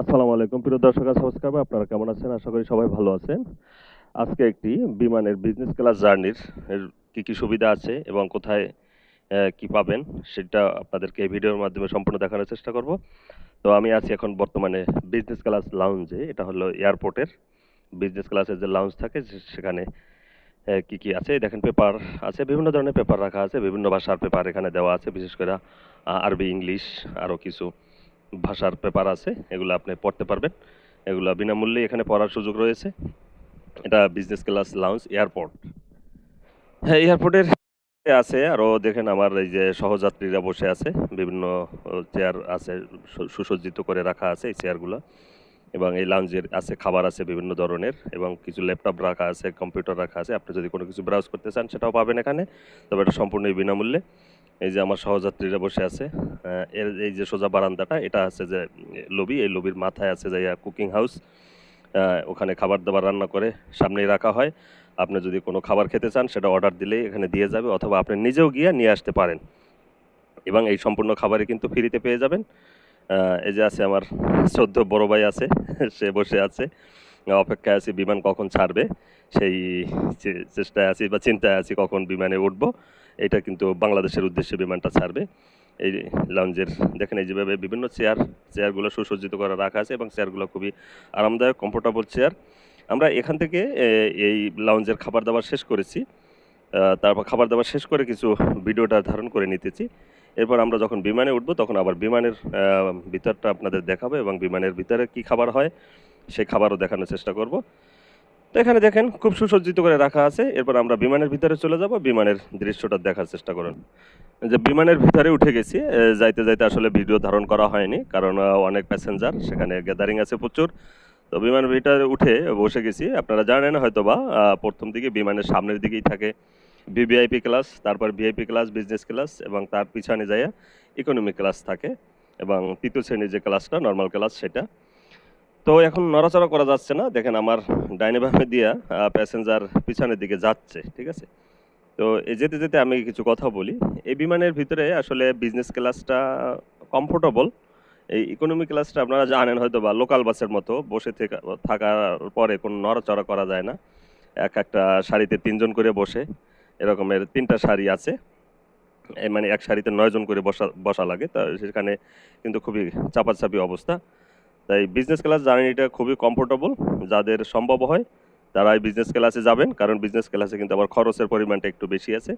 আসসালামু আলাইকুম। প্রিয় দর্শক সাবস্ক্রাইবার আপনারা কেমন আছেন? আশা করি সবাই ভালো আছেন। আজকে একটি বিমানের বিজনেস ক্লাস জার্নির কি কি সুবিধা আছে এবং কোথায় কি পাবেন সেটা আপনাদেরকে এই ভিডিওর মাধ্যমে সম্পূর্ণ দেখানোর চেষ্টা করব। তো আমি আছি এখন বর্তমানে বিজনেস ক্লাস লাউঞ্জে এটা হলো এয়ারপোর্টের বিজনেস ক্লাসের যে লাউঞ্জ থাকে সেখানে কি কি আছে? দেখেন পেপার আছে, বিভিন্ন ধরনের পেপার রাখা আছে, বিভিন্ন ভাষার পেপার এখানে দেওয়া আছে, বিশেষ করে আরবি, ইংলিশ, আরও কিছু। ভাষার পেপার আছে, এগুলো আপনি পড়তে পারবেন। এগুলো বিনামূল্যে এখানে পড়ার সুযোগ রয়েছে। এটা বিজনেস ক্লাস লাউঞ্জ এয়ারপোর্ট হ্যাঁ এয়ারপোর্টের আছে আরও দেখেন আমার এই যে সহযাত্রীরা বসে আছে, বিভিন্ন চেয়ার আছে সুসজ্জিত করে রাখা আছে এই চেয়ারগুলো এবং এই লাউঞ্জের আছে, খাবার আছে বিভিন্ন ধরনের, এবং কিছু ল্যাপটপ রাখা আছে কম্পিউটার রাখা আছে। আপনি যদি কোনো কিছু ব্রাউজ করতে চান, সেটাও পাবেন এখানে। তবে এটা সম্পূর্ণই বিনামূল্যে। এই যে আমার সহযাত্রীরা বসে আছে এর এই যে সোজা বারান্দাটা, এটা আছে যে লবি, এই লবির মাথায় আছে যে কুকিং হাউস ওখানে খাবার দাবার রান্না করে সামনেই রাখা হয়। আপনি যদি কোনো খাবার খেতে চান, সেটা অর্ডার দিলেই এখানে দিয়ে যাবে, অথবা আপনি নিজেও গিয়ে নিয়ে আসতে পারেন। এবং এই সম্পূর্ণ খাবারই কিন্তু ফ্রিতে পেয়ে যাবেন। এই যে আছে আমার সদ্য বড় ভাই আছে, সে বসে আছে। অপেক্ষায় আছি বিমান কখন ছাড়বে। সেই চেষ্টায় আছি বা চিন্তায় আছি কখন বিমানে উঠব, এটা কিন্তু বাংলাদেশের উদ্দেশ্যে বিমানটা ছাড়বে। এই লাউঞ্জের দেখেন এই যেভাবে বিভিন্ন চেয়ার চেয়ারগুলো সুসজ্জিত করা রাখা আছে এবং চেয়ারগুলো খুবই আরামদায়ক কমফোর্টেবল চেয়ার আমরা এখান থেকে এই লাউঞ্জের খাবার দাবার শেষ করেছি। তারপর খাবার দাবার শেষ করে কিছু ভিডিওটা ধারণ করে নিতেছি। এরপর আমরা যখন বিমানে উঠবো, তখন আবার বিমানের ভিতরটা আপনাদের দেখাবো এবং বিমানের ভিতরে কি খাবার হয় সেই খাবারও দেখানোর চেষ্টা করব। তো এখানে দেখেন খুব সুসজ্জিত করে রাখা আছে। এরপর আমরা বিমানের ভিতরে চলে যাব, বিমানের দৃশ্যটা দেখার চেষ্টা করুন। যে বিমানের ভিতরে উঠে গেছি যাইতে যাইতে আসলে ভিডিও ধারণ করা হয়নি, কারণ অনেক প্যাসেঞ্জার সেখানে গ্যাদারিং আছে প্রচুর। তো বিমানের ভিতরে উঠে বসে গেছি। আপনারা জানেন হয়তো বা প্রথম দিকে বিমানের সামনের দিকেই থাকে ভিভিআইপি ক্লাস তারপর ভিআইপি ক্লাস বিজনেস ক্লাস এবং তার পিছনে যায় ইকোনমি ক্লাস থাকে, এবং তৃতীয় শ্রেণির যে ক্লাসটা নর্মাল ক্লাস সেটা। তো এখন নড়াচড়া করা যাচ্ছে না। দেখেন আমার ডাইনে বামে দিয়া প্যাসেঞ্জার পিছনের দিকে যাচ্ছে, ঠিক আছে? তো যেতে যেতে আমি কিছু কথা বলি। এই বিমানের ভিতরে আসলে বিজনেস ক্লাসটা কমফোর্টেবল এই ইকোনমি ক্লাসটা আপনারা জানেন হয়তো বা লোকাল বাসের মতো। বসে থেকে, থাকার পরে কোনো নড়াচড়া করা যায় না। এক একটা শাড়িতে তিনজন করে বসে, এরকমের তিনটা শাড়ি আছে। মানে এক শাড়িতে নয়জন করে বসা বসা লাগে। তা সেখানে কিন্তু খুবই চাপাচাপি অবস্থা। তাই বিজনেস ক্লাস জার্নিটা খুবই কমফোর্টেবল যাদের সম্ভব হয় তারা এই বিজনেস ক্লাসে যাবেন কারণ বিজনেস ক্লাসে কিন্তু আবার খরচের পরিমাণটা একটু বেশি আছে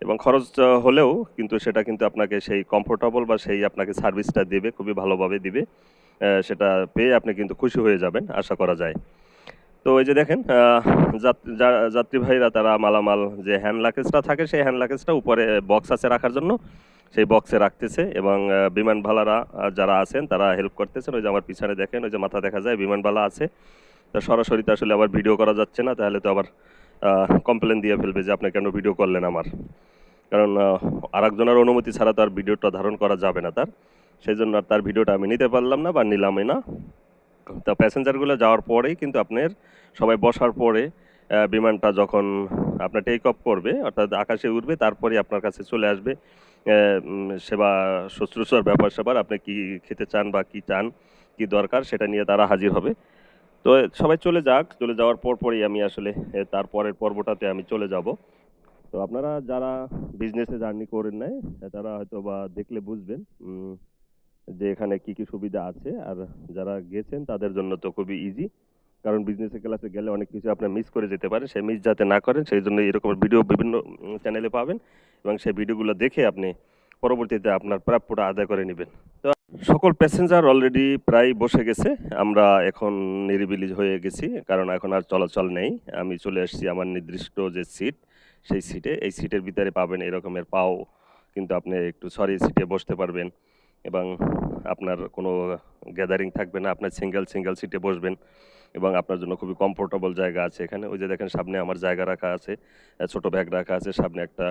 এবং খরচ হলেও কিন্তু সেটা কিন্তু আপনাকে সেই কমফোর্টেবল বা সেই আপনাকে সার্ভিসটা দেবে খুবই ভালোভাবে দিবে সেটা পেয়ে আপনি কিন্তু খুশি হয়ে যাবেন আশা করা যায়। তো এই যে দেখেন আহ, যা- যাত্রী ভাইরা তারা মালামাল যে হ্যান্ড লাকেজটা থাকে সেই হ্যান্ড লাকেজটা উপরে বক্স আছে রাখার জন্য। সেই বক্সে রাখতেছে এবং আহ, বিমান ভালারা যারা আছেন তারা হেল্প করতেছেন। ওই যে আমার পিছনে দেখেন ওই যে মাথা দেখা যায় বিমান বালা আছে। তা সরাসরি তো আসলে আবার ভিডিও করা যাচ্ছে না তাহলে তো আবার কমপ্লেন দিয়ে ফেলবে যে আপনি কেন ভিডিও করলেন আমার? কারণ আর একজনের অনুমতি ছাড়া তো আর ভিডিওটা ধারণ করা যাবে না তার। সেই জন্য আর তার ভিডিওটা আমি নিতে পারলাম না বা নিলামই না। তা প্যাসেঞ্জারগুলো যাওয়ার পরেই কিন্তু আপনার সবাই বসার পরে বিমানটা যখন আপনার টেক অফ করবে, অর্থাৎ আকাশে উঠবে তারপরে আপনার কাছে চলে আসবে সেবা, শুশ্রূষার ব্যাপার স্যাপার, আপনি কি খেতে চান বা কি চান, কি দরকার, সেটা নিয়ে তারা হাজির হবে। তো সবাই চলে যাক, চলে যাওয়ার পর পরই আমি আসলে তারপরের পর্বটাতে আমি চলে যাব। তো আপনারা যারা বিজনেসে জার্নি করেন নাই, তারা হয়তো বা দেখলে বুঝবেন যে এখানে কি কি সুবিধা আছে, আর যারা গেছেন, তাদের জন্য তো খুবই ইজি কারণ বিজনেস ক্লাসে গেলে অনেক কিছু আপনি মিস করে যেতে পারেন সেই মিস যাতে না করেন, সেই জন্য এরকম ভিডিও বিভিন্ন চ্যানেলে পাবেন এবং সেই ভিডিওগুলো দেখে আপনি পরবর্তীতে আপনার প্রাপ্যটা আদায় করে নেবেন। তো সকল প্যাসেঞ্জার অলরেডি প্রায় বসে গেছে, আমরা এখন নিরিবিলি হয়ে গেছি, কারণ এখন আর চলাচল নেই। আমি চলে এসেছি আমার নির্দিষ্ট যে সিট সেই সিটে এই সিটের ভিতরে পাবেন এরকমের পাও, কিন্তু আপনি একটু সরি সিটে বসতে পারবেন। এবং আপনার কোনো গ্যাদারিং থাকবে না আপনার সিঙ্গেল সিঙ্গেল সিটে বসবেন এবং আপনার জন্য খুবই কমফোর্টেবল জায়গা আছে এখানে। ওই যে দেখেন সামনে আমার জায়গা রাখা আছে ছোট ব্যাগ রাখা আছে সামনে একটা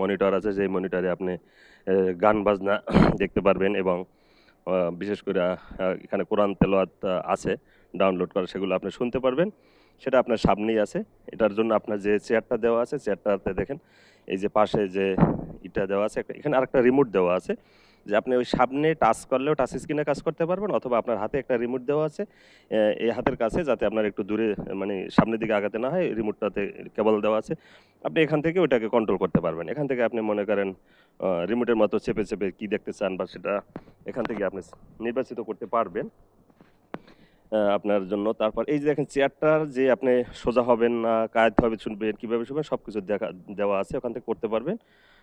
মনিটর আছে যেই মনিটরে আপনি গান বাজনা দেখতে পারবেন এবং বিশেষ করে এখানে কোরআন তেলাওয়াত আহ, আছে ডাউনলোড করা সেগুলো আপনি শুনতে পারবেন। সেটা আপনার সামনেই আছে। এটার জন্য আপনার যে চেয়ারটা দেওয়া আছে চেয়ারটাতে দেখেন এই যে পাশে যে ইটা দেওয়া আছে এখানে আরেকটা রিমোট দেওয়া আছে। যে আপনি ওই সামনে টাচ করলেও টাচ স্ক্রিনে কাজ করতে পারবেন অথবা আপনার হাতে একটা রিমোট দেওয়া আছে এই হাতের কাছে যাতে আপনার একটু দূরে মানে সামনের দিকে আগাতে না হয় রিমোটটাতে কেবল দেওয়া আছে, আপনি এখান থেকে ওইটাকে কন্ট্রোল করতে পারবেন। এখান থেকে আপনি মনে করেন রিমোটের মতো চেপে চেপে কি দেখতে চান বা সেটা এখান থেকে আপনি নির্বাচিত করতে পারবেন আপনার জন্য। তারপর এই যে দেখেন চেয়ারটার যে আপনি সোজা হবেন না কায়তভাবে শুনবেন কীভাবে শুনবেন সব কিছু দেখা, দেওয়া আছে, ওখান থেকে করতে পারবেন।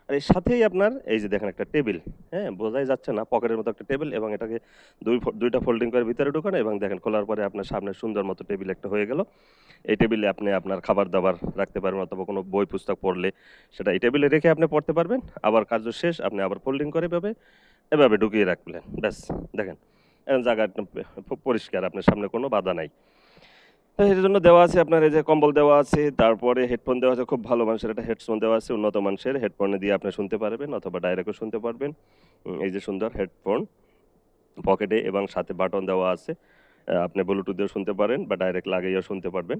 আর এর সাথেই আপনার, এই যে দেখেন একটা টেবিল হ্যাঁ বোঝাই যাচ্ছে না, পকেটের মতো একটা টেবিল এবং এটাকে দুই দুইটা ফোল্ডিং করে ভিতরে ঢুকানো এবং দেখেন খোলার পরে আপনার সামনে সুন্দর মতো টেবিল একটা হয়ে গেল। এই টেবিলে আপনি আপনার খাবার দাবার রাখতে পারবেন অথবা কোনো বই, পুস্তক পড়লে সেটা এই টেবিলে রেখে আপনি পড়তে পারবেন। আবার কার্য শেষ, আপনি আবার ফোল্ডিং করে এভাবে এভাবে ঢুকিয়ে রাখলেন। ব্যাস, দেখেন এখন জায়গা পে- পরিষ্কার, আপনার সামনে কোনো বাধা নাই। এর জন্য দেওয়া আছে আপনার এই যে কম্বল দেওয়া আছে, তারপরে হেডফোন দেওয়া আছে, খুব ভালো মানুষের একটা হেডফোন দেওয়া আছে, উন্নত মানুষের হেডফোনে দিয়ে আপনি শুনতে পারবেন অথবা ডাইরেক্টও শুনতে পারবেন। এই যে সুন্দর হেডফোন পকেটে এবং সাথে বাটন দেওয়া আছে আপনি ব্লুটুথ দিয়েও শুনতে পারেন বা ডাইরেক্ট লাগিয়েও শুনতে পারবেন।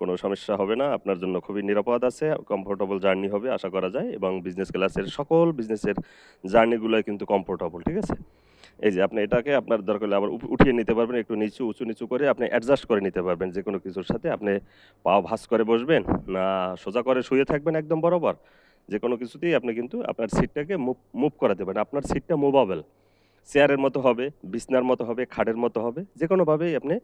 কোনো সমস্যা হবে না, আপনার জন্য খুবই নিরাপদ আছে কমফোর্টেবল জার্নি হবে, আশা করা যায়, এবং বিজনেস ক্লাসের সকল বিজনেসের জার্নিগুলোই কিন্তু কমফোর্টেবল ঠিক আছে? এই যে আপনি এটাকে আপনার দরকার হলে আবার উঠিয়ে নিতে পারবেন, একটু নিচু, উঁচু, নিচু করে আপনি অ্যাডজাস্ট করে নিতে পারবেন যে কোনো কিছুর সাথে। আপনি পা ভাঁজ করে বসবেন, না সোজা করে শুয়ে থাকবেন একদম বরাবর। যে কোনো কিছুতেই আপনি কিন্তু আপনার সিটটাকে মুভ মুভ করাতে পারেন। আপনার সিটটা মুভাবেল চেয়ারের মতো হবে, বিছনার মতো হবে, খাটের মতো হবে যে কোনোভাবেই আপনি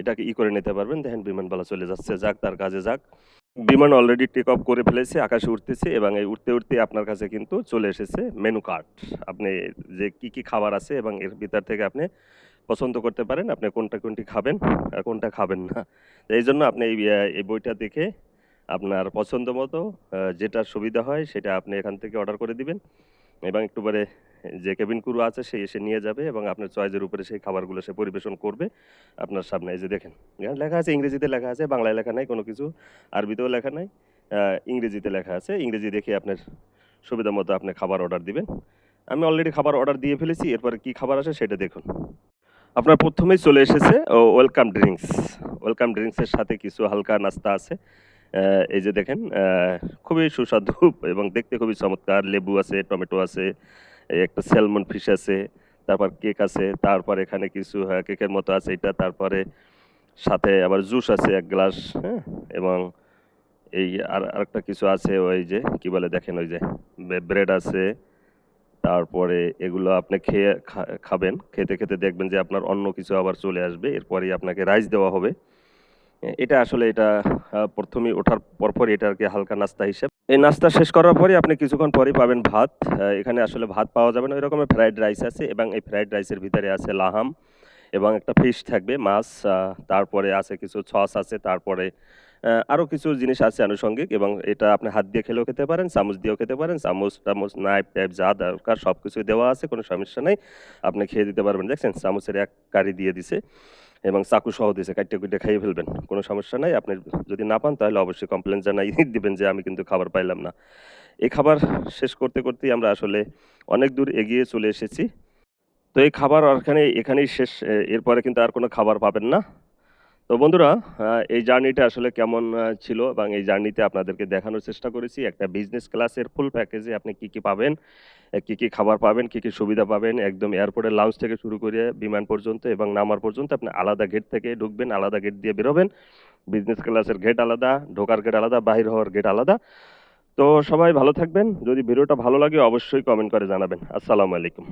এটাকে ই করে নিতে পারবেন। দেখেন বিমানবালা চলে যাচ্ছে, যাক তার কাজে যাক। বিমান অলরেডি টেক অফ করে ফেলেছে, আকাশে উঠতেছে এবং এই উঠতে উঠতে আপনার কাছে কিন্তু চলে এসেছে মেনু কার্ড আপনি যে কি কি খাবার আছে এবং এর ভিতর থেকে আপনি পছন্দ করতে পারেন, আপনি কোনটা কোনটি খাবেন আর কোনটা খাবেন না। এই জন্য আপনি এই এই বইটা দেখে আপনার পছন্দ মতো যেটা সুবিধা হয় সেটা আপনি এখান থেকে অর্ডার করে দিবেন এবং একটু পরে যে কেবিন ক্রু আছে সে এসে নিয়ে যাবে এবং আপনার চয়েসের উপরে সেই খাবারগুলো সে পরিবেশন করবে আপনার সামনে। এই যে দেখেন এখানে লেখা আছে, ইংরেজিতে লেখা আছে, বাংলায় লেখা নাই, কোনো কিছু আরবিতেও লেখা নাই ইংরেজিতে লেখা আছে। ইংরেজি দেখে আপনার সুবিধা মতো আপনি খাবার অর্ডার দিবেন। আমি অলরেডি খাবার অর্ডার দিয়ে ফেলেছি, এরপরে কি খাবার আসে সেটা দেখুন। আপনার প্রথমেই চলে এসেছে ওয়েলকাম ড্রিঙ্কস ওয়েলকাম ড্রিঙ্কসের সাথে কিছু হালকা নাস্তা আছে। এই যে দেখেন খুবই সুস্বাদু এবং দেখতে খুবই চমৎকার, লেবু আছে, টমেটো আছে একটা স্যালমন ফিশ আছে তারপর কেক আছে তারপর এখানে কিছু হ্যাঁ, কেকের মতো আছে এটা তারপরে সাথে আবার জুস আছে এক গ্লাস হ্যাঁ এবং এই আর আরেকটা কিছু আছে ওই যে কি বলে দেখেন ওই যে ব্রেড আছে তারপরে এগুলো আপনি খেয়ে খাবেন খেতে খেতে দেখবেন যে আপনার অন্য কিছু আবার চলে আসবে এরপরেই আপনাকে রাইস দেওয়া হবে। এটা আসলে এটা প্রথমে ওঠার পরপরই এটা আর কি হালকা নাস্তা হিসেবে এই নাস্তা শেষ করার পরে আপনি কিছুক্ষণ পরেই পাবেন ভাত। এখানে আসলে ভাত পাওয়া যাবে না, ওই রকমের ফ্রাইড রাইস আছে এবং এই ফ্রাইড রাইসের ভিতরে আছে লাহাম এবং একটা ফিশ থাকবে, মাছ তারপরে আছে কিছু সস আছে, তারপরে আরও কিছু জিনিস আছে আনুষঙ্গিক এবং এটা আপনি হাত দিয়ে খেলেও খেতে পারেন, চামচ দিয়েও খেতে পারেন, চামচ টামচ নাইফ টাইপ যা দরকার সব কিছু দেওয়া আছে, কোনো সমস্যা নেই। আপনি খেয়ে দিতে পারবেন, দেখছেন? চামচের এক কারি দিয়ে দিছে। এবং চাকু সহ দিয়েছে কাটতে কুটে খাইয়ে ফেলবেন, কোনো সমস্যা নাই। আপনি যদি না পান তাহলে অবশ্যই কমপ্লেন জানাই দিবেন যে আমি কিন্তু খাবার পাইলাম না। এই খাবার শেষ করতে করতেই আমরা আসলে অনেক দূর এগিয়ে চলে এসেছি। তো এই খাবার এখানে এখানেই শেষ এরপরে কিন্তু আর কোনো খাবার পাবেন না। তো বন্ধুরা এই জার্নিটা আসলে কেমন ছিল এবং এই জার্নিতে আপনাদেরকে দেখানোর চেষ্টা করেছি। একটা বিজনেস ক্লাসের ফুল প্যাকেজে আপনি কি কি পাবেন কি কি খাবার পাবেন, কি কি সুবিধা পাবেন, একদম এয়ারপোর্টের লাউঞ্জ থেকে শুরু করে বিমান পর্যন্ত এবং নামার পর্যন্ত আপনি আলাদা গেট থেকে ঢুকবেন, আলাদা গেট দিয়ে বেরোবেন। বিজনেস ক্লাসের গেট আলাদা, ঢোকার গেট আলাদা, বাহির হওয়ার গেট আলাদা। তো সবাই ভালো থাকবেন। যদি ভিডিওটা ভালো লাগে, অবশ্যই কমেন্ট করে জানাবেন। আসসালামু আলাইকুম।